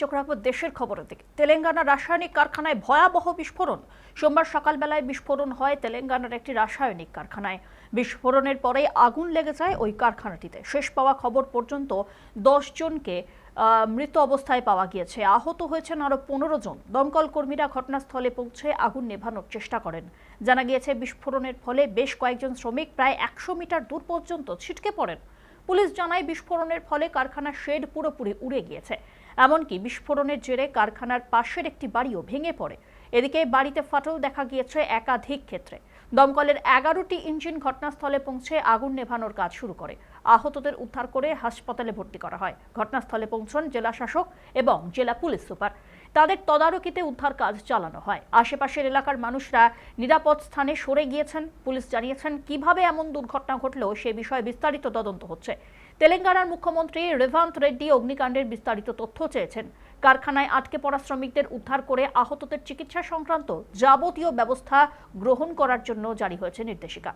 চোখ রাখব দেশের খবরের দিকে। তেলেঙ্গানা রাসায়নিক কারখানায় ভয়াবহ বিস্ফোরণ। সোমবার সকালবেলায় বিস্ফোরণ হয় তেলেঙ্গানার একটি রাসায়নিক কারখানায়। বিস্ফোরণের পরে আগুন লেগে যায় ওই কারখানাটিতে। শেষ পাওয়া খবর পর্যন্ত জনকে মৃত অবস্থায় পাওয়া গিয়েছে। আহত হয়েছেন আরও পনেরো জন। দমকল কর্মীরা ঘটনাস্থলে পৌঁছে আগুন নেভানোর চেষ্টা করেন। জানা গিয়েছে, বিস্ফোরণের ফলে বেশ কয়েকজন শ্রমিক প্রায় একশো মিটার দূর পর্যন্ত ছিটকে পড়েন। পুলিশ জানায় বিস্ফোরণের ফলে কারখানার শেড পুরোপুরি উড়ে গিয়েছে। এমনকি বিস্ফোরণের জেরে কারখানার পাশের একটি বাড়িও ভেঙে পড়ে। এদিকে বাড়িতে ফাটল দেখা গিয়েছে একাধিক ক্ষেত্রে। দমকলের এগারোটি ইঞ্জিন ঘটনাস্থলে পৌঁছে আগুন নেভানোর কাজ শুরু করে। আহতদের উদ্ধার করে হাসপাতালে ভর্তি করা হয়। ঘটনাস্থলে পৌঁছন জেলা শাসক এবং জেলা পুলিশ সুপার। তাদের তদারকিতে উদ্ধার কাজ চালানো হয়। আশেপাশের এলাকার মানুষরা নিরাপদ স্থানে সরে গিয়েছেন। পুলিশ জানিয়েছেন, কীভাবে এমন দুর্ঘটনা ঘটল সে বিষয়ে বিস্তারিত তদন্ত হচ্ছে। তেলেঙ্গানার মুখ্যমন্ত্রী রেভান্ত রেড্ডি অগ্নিকাণ্ডের বিস্তারিত তথ্য চেয়েছেন। কারখানায় আটকে পড়া শ্রমিকদের উদ্ধার করে আহতদের চিকিৎসা সংক্রান্ত যাবতীয় ব্যবস্থা গ্রহণ করার জন্য জারি হয়েছে নির্দেশিকা।